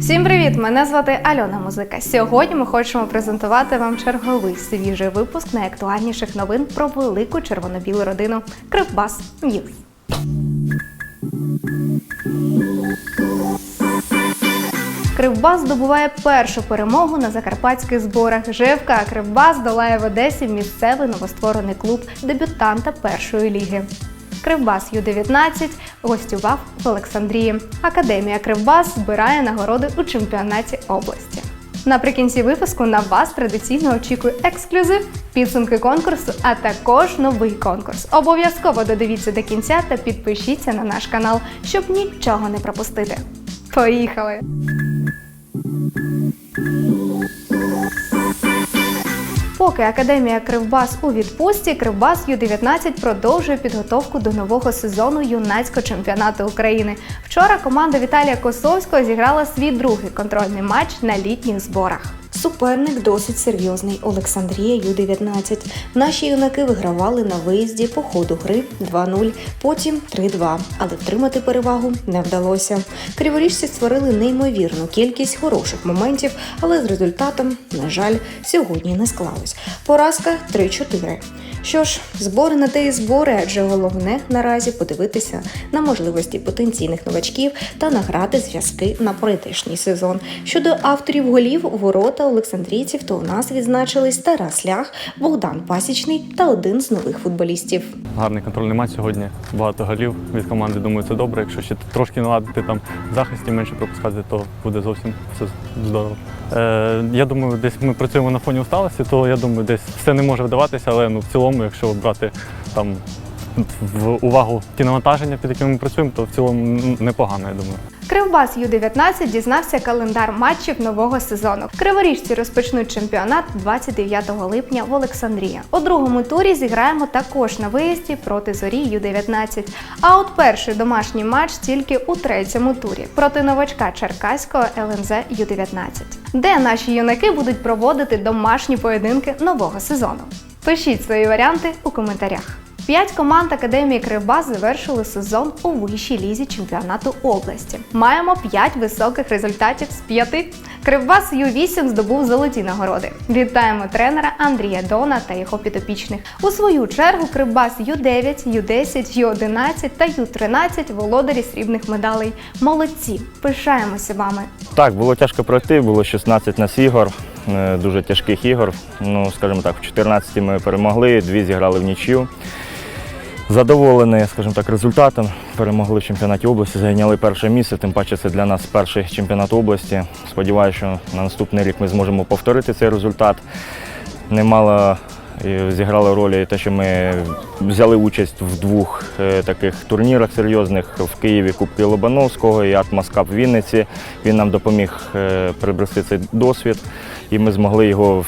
Всім привіт! Мене звати Альона Музика. Сьогодні ми хочемо презентувати вам черговий свіжий випуск найактуальніших новин про велику червоно-білу родину Кривбас Ньюс. Кривбас здобуває першу перемогу на закарпатських зборах. ЖФК Кривбас долає в Одесі місцевий новостворений клуб дебютанта першої ліги. Кривбас Ю-19 гостював в Олександрії. Академія Кривбас збирає нагороди у чемпіонаті області. Наприкінці випуску на вас традиційно очікує ексклюзив, підсумки конкурсу, а також новий конкурс. Обов'язково додивіться до кінця та підпишіться на наш канал, щоб нічого не пропустити. Поїхали! Поки Академія Кривбас у відпустці, Кривбас Ю-19 продовжує підготовку до нового сезону юнацького чемпіонату України. Вчора команда Віталія Косовського зіграла свій другий контрольний матч на літніх зборах. Суперник досить серйозний Олександрія Ю-19. Наші юнаки вигравали на виїзді по ходу гри 2-0, потім 3-2, але втримати перевагу не вдалося. Криворіжці створили неймовірну кількість хороших моментів, але з результатом, на жаль, сьогодні не склалось. Поразка 3-4. Що ж, збори на те і збори, адже головне наразі подивитися на можливості потенційних новачків та награти зв'язки на прийдешній сезон. Щодо авторів голів, ворота Олександрійців, то у нас відзначились Тарас Лях, Богдан Пасічний та один з нових футболістів. Гарний контрольний матч сьогодні. Багато голів від команди. Думаю, це добре. Якщо ще трошки наладити там захисті, менше пропускати, то буде зовсім все здорово. Е, я думаю, десь ми працюємо на фоні усталості, то я думаю, десь все не може вдаватися, але ну, в цілому, якщо брати там в увагу ті навантаження, під якими ми працюємо, то в цілому непогано, я думаю. Кривбас Ю-19 дізнався календар матчів нового сезону. Криворіжці розпочнуть чемпіонат 29 липня в Олександрії. У другому турі зіграємо також на виїзді проти зорі Ю-19. А от перший домашній матч тільки у третьому турі проти новачка Черкаського ЛНЗ Ю-19, де наші юнаки будуть проводити домашні поєдинки нового сезону. Пишіть свої варіанти у коментарях. П'ять команд Академії Кривбас завершили сезон у вищій лізі чемпіонату області. Маємо п'ять високих результатів з п'яти. Кривбас Ю-8 здобув золоті нагороди. Вітаємо тренера Андрія Дона та його підопічних. У свою чергу Кривбас Ю-9, Ю-10, Ю-11 та Ю-13 володарі срібних медалей. Молодці! Пишаємося вами! Так, було тяжко пройти, було 16 нас ігор, дуже тяжких ігор. Ну, скажімо так, в 14 ми перемогли, дві зіграли в нічю. Задоволені, скажімо так, результатом. Перемогли в чемпіонаті області, зайняли перше місце, тим паче це для нас перший чемпіонат області. Сподіваюся, що на наступний рік ми зможемо повторити цей результат. Немало е, роль те, що ми взяли участь в двох е, таких турнірах серйозних в Києві Кубки Лобановського і Атмаскап в Вінниці. Він нам допоміг прибрести приобрести цей досвід, і ми змогли його,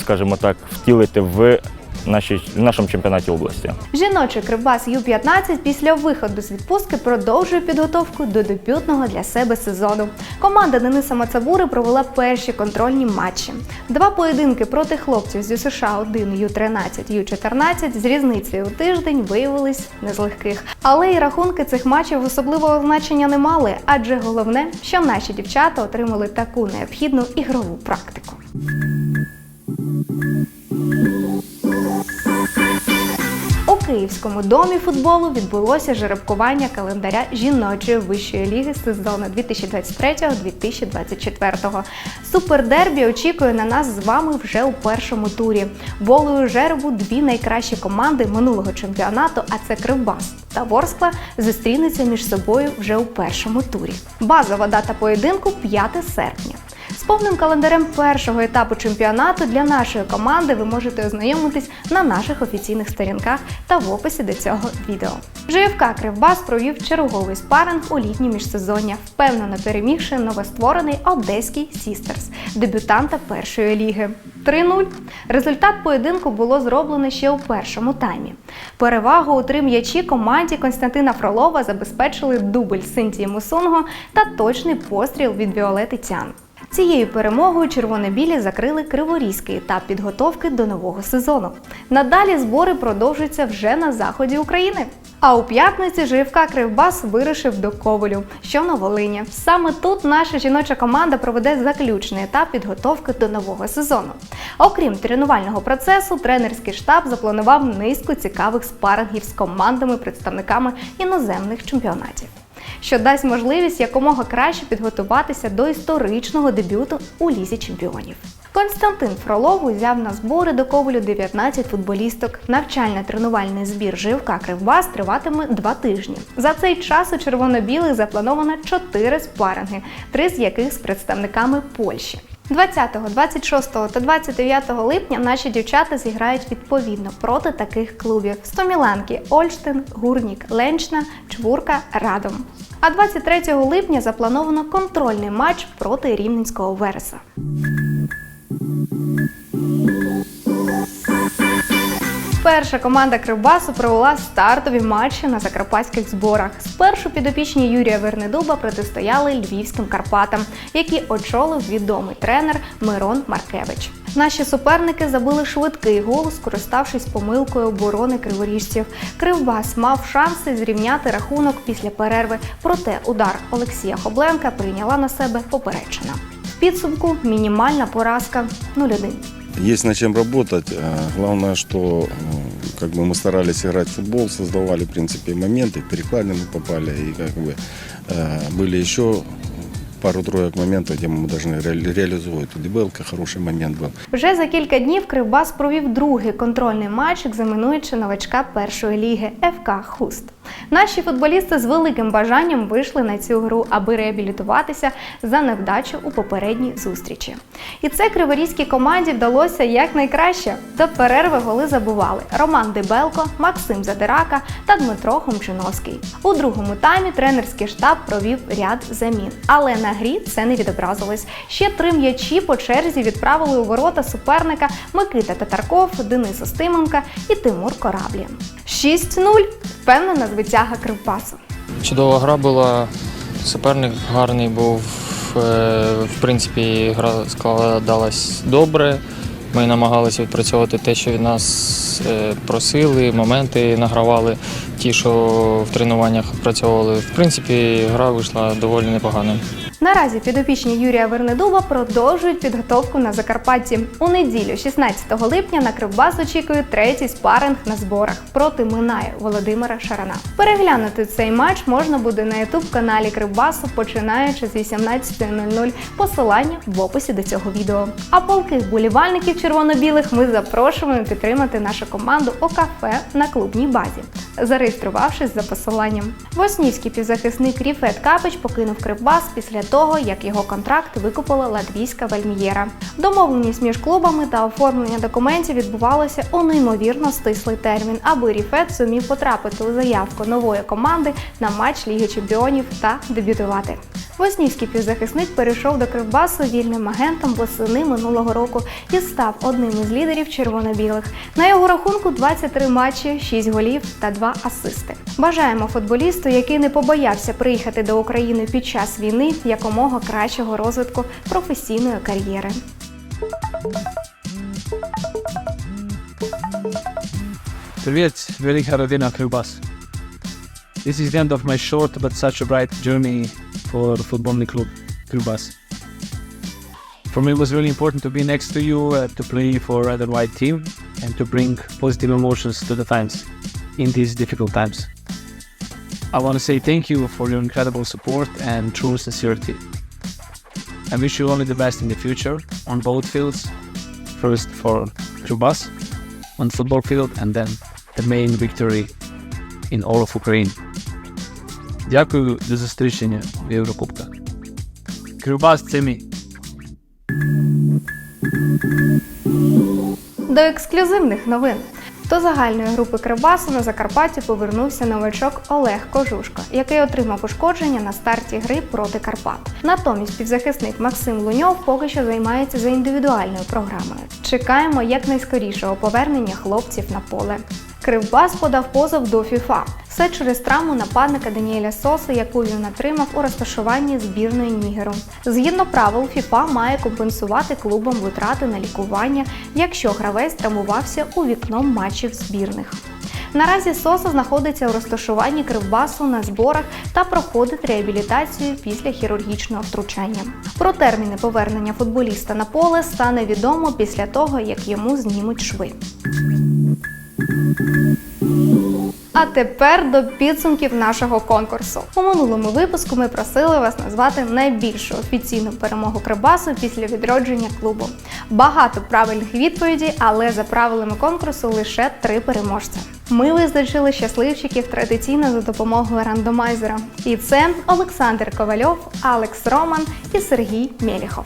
скажімо так, втілити в нашій, нашому чемпіонаті області. Жіночий Кривбас Ю-15 після виходу з відпустки продовжує підготовку до дебютного для себе сезону. Команда Дениса Мацабури провела перші контрольні матчі. Два поєдинки проти хлопців з США 1 Ю-13, Ю-14 з різницею у тиждень виявились не з легких. Але і рахунки цих матчів особливого значення не мали, адже головне, що наші дівчата отримали таку необхідну ігрову практику. Київському домі футболу відбулося жеребкування календаря жіночої вищої ліги сезону 2023-2024. Супердербі очікує на нас з вами вже у першому турі. Волею жеребу дві найкращі команди минулого чемпіонату, а це Кривбас та Ворскла, зустрінуться між собою вже у першому турі. Базова дата поєдинку 5 серпня. З повним календарем першого етапу чемпіонату для нашої команди ви можете ознайомитись на наших офіційних сторінках та в описі до цього відео. ЖФК Кривбас провів черговий спаринг у літнє міжсезоння, впевнено перемігши новостворений одеський Сістерс, дебютанта першої ліги. 3-0. Результат поєдинку було зроблено ще у першому таймі. Перевагу у три м'ячі команді Константина Фролова забезпечили дубль Синтії Мусунго та точний постріл від Віолети Тян. Цією перемогою червоно-білі закрили криворізький етап підготовки до нового сезону. Надалі збори продовжуються вже на заході України. А у п'ятниці ЖФК Кривбас вирушив до Ковалю, що на Волині. Саме тут наша жіноча команда проведе заключний етап підготовки до нового сезону. Окрім тренувального процесу, тренерський штаб запланував низку цікавих спарингів з командами-представниками іноземних чемпіонатів. Що дасть можливість якомога краще підготуватися до історичного дебюту у лізі чемпіонів. Константин Фролов узяв на збори до Ковалю 19 футболісток. Навчально-тренувальний збір живка Кривбас триватиме два тижні. За цей час у червоно-білих заплановано чотири спаринги, три з яких з представниками Польщі. 20, 26 та 29 липня наші дівчата зіграють відповідно проти таких клубів: Стоміланки, Ольштин, Гурнік, Ленчна, Чвурка, Радом. А 23 липня заплановано контрольний матч проти Рівненського Вереса. Перша команда Кривбасу провела стартові матчі на закарпатських зборах. Спершу підопічні Юрія Вернедуба протистояли львівським Карпатам, які очолив відомий тренер Мирон Маркевич. Наші суперники забили швидкий гол, скориставшись помилкою оборони криворіжців. Кривбас мав шанси зрівняти рахунок після перерви, проте удар Олексія Хобленка прийняла на себе поперечина. В підсумку мінімальна поразка 0-1. Есть над чем работать. Э, Главное, что э, как бы мы старались играть в футбол, создавали, в принципе, моменты, в перекладину попали, и как бы э, были еще пару-троек моментов, где мы должны ре- реализовывать. У Дебелка хороший момент был. Вже за кілька днів Кривбас провів другий контрольний матч, екзаменуючи новачка першої ліги ФК Хуст. Наші футболісти з великим бажанням вийшли на цю гру, аби реабілітуватися за невдачу у попередній зустрічі. І це криворізькій команді вдалося якнайкраще. До перерви голи забували Роман Дебелко, Максим Задирака та Дмитро Хомчиновський. У другому таймі тренерський штаб провів ряд замін, але на грі це не відобразилось. Ще три м'ячі по черзі відправили у ворота суперника Микита Татарков, Денис Остименка і Тимур Кораблі. 6-0 впевнена звитяга Кривбасу. Чудова гра була. Суперник гарний був. Е, В принципі, гра складалась добре. Ми намагалися відпрацьовувати те, що від нас е, просили, моменти награвали, ті, що в тренуваннях відпрацьовували. В принципі, гра вийшла доволі непоганою. Наразі підопічні Юрія Вернедуба продовжують підготовку на Закарпатті. У неділю, 16 липня, на Кривбас очікує третій спаринг на зборах проти Минає Володимира Шарана. Переглянути цей матч можна буде на ютуб каналі Кривбасу, починаючи з 18.00. Посилання в описі до цього відео. А полких болівальників червоно-білих ми запрошуємо підтримати нашу команду у кафе на клубній базі, зареєструвавшись за посиланням. Воснівський півзахисник Ріфет Капич покинув Кривбас після того, як його контракт викупила латвійська вельмієра. Домовленість між клубами та оформлення документів відбувалося у неймовірно стислий термін, аби Ріфет зумів потрапити у заявку нової команди на матч Ліги Чемпіонів та дебютувати. Воснівський півзахисник перейшов до Кривбасу вільним агентом восени минулого року і став одним із лідерів червоно-білих. На його рахунку 23 матчі, 6 голів та 2 асисти. Бажаємо футболісту, який не побоявся приїхати до України під час війни, якомога кращого розвитку професійної кар'єри. Привет, Велика Родина Крубас. This is the end of my short but such a bright journey for Football Club Krubas. For me, it was really important to be next to you, uh, to play for Red and White team, and to bring positive emotions to the fans in these difficult times. I want to say thank you for your incredible support and true sincerity. I wish you only the best in the future on both fields. First for Krubas on football field and then the main victory in all of Ukraine. Дякую за зустрічення в Єврокубках. Кривбас це мій. До ексклюзивних новин. До загальної групи Кривбасу на Закарпатті повернувся новачок Олег Кожушко, який отримав ушкодження на старті гри проти Карпат. Натомість півзахисник Максим Луньов поки що займається за індивідуальною програмою. Чекаємо якнайскорішого повернення хлопців на поле. Кривбас подав позов до ФІФА. Все через травму нападника Даніеля Соса, яку він отримав у розташуванні збірної Нігеру. Згідно правил, ФІФА має компенсувати клубам витрати на лікування, якщо гравець травмувався у вікном матчів збірних. Наразі Соса знаходиться у розташуванні Кривбасу на зборах та проходить реабілітацію після хірургічного втручання. Про терміни повернення футболіста на поле стане відомо після того, як йому знімуть шви. А тепер до підсумків нашого конкурсу. У минулому випуску ми просили вас назвати найбільшу офіційну перемогу Кривбасу після відродження клубу. Багато правильних відповідей, але за правилами конкурсу лише три переможця. Ми визначили щасливчиків традиційно за допомогою рандомайзера. І це Олександр Ковальов, Алекс Роман і Сергій Мєліхов.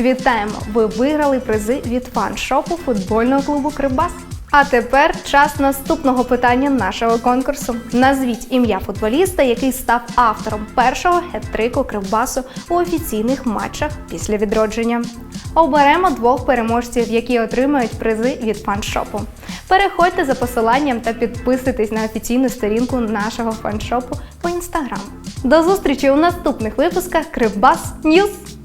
Вітаємо! Ви виграли призи від фан-шопу футбольного клубу Кривбас. А тепер час наступного питання нашого конкурсу. Назвіть ім'я футболіста, який став автором першого хет-трику Кривбасу у офіційних матчах після відродження. Оберемо двох переможців, які отримають призи від фаншопу. Переходьте за посиланням та підписуйтесь на офіційну сторінку нашого фаншопу по інстаграм. До зустрічі у наступних випусках Кривбас Ньюз!